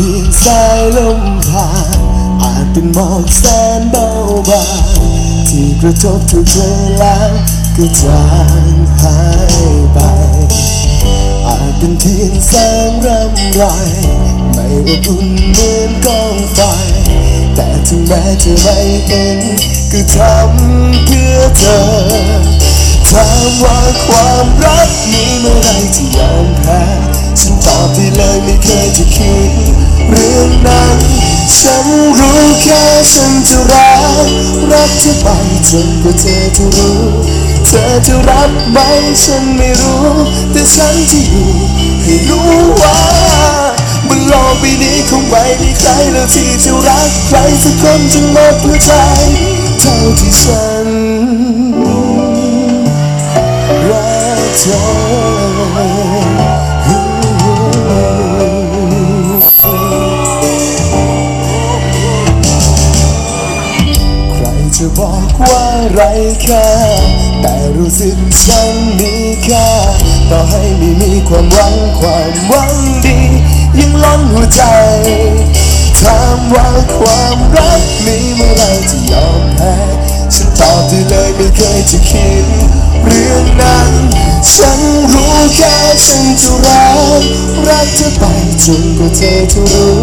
ทิศลมผ่านอาจเป็นหมอกแสนเบาบางที่กระทบทุกเวลาก็จางหายไป อาจเป็นเทียนแสงรำไรไม่อบอุ่นเหมือนกองไฟ แต่ถึงแม้จะไม่เป็นก็ทำเพื่อเธอถามว่าความรักมีเมื่อไรที่ยอมแพ้ฉันตอบได้เลยไม่เคยจะคิด ฉันรู้แค่ฉันจะรัก รักเธอไปจนกว่าเธอจะรู้ เธอจะรับไหมฉันไม่รู้ แต่ฉันจะอยู่ให้รู้ว่าบนโลกใบนี้คงไม่มีใครแล้วที่จะรักใครสักคนจนหมดหัวใจเท่าที่ฉันรักเธอ จะบอกว่าไรค่าแต่รู้สึกฉันมีค่าต่อให้ไม่มีความหวังความหวังดี ยังล้นหัวใจถามว่าความรักมีเมื่อไรที่ยอมแพ้ฉันตอบได้เลยไม่เคยจะคิดเรื่องนั้น ฉันรู้แค่ฉันจะรักรักเธอไปจนกว่าเธอจะรู้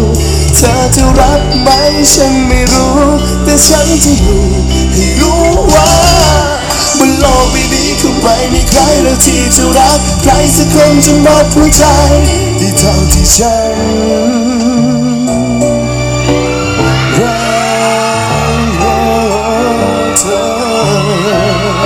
เธอจะรับไหมฉันไม่รู้ แต่ฉันจะอยู่ ทำไมไม่ใครเราที่จะรักใครสักคนจะมอบหัวใจที่เท่าที่ฉันรักเธอ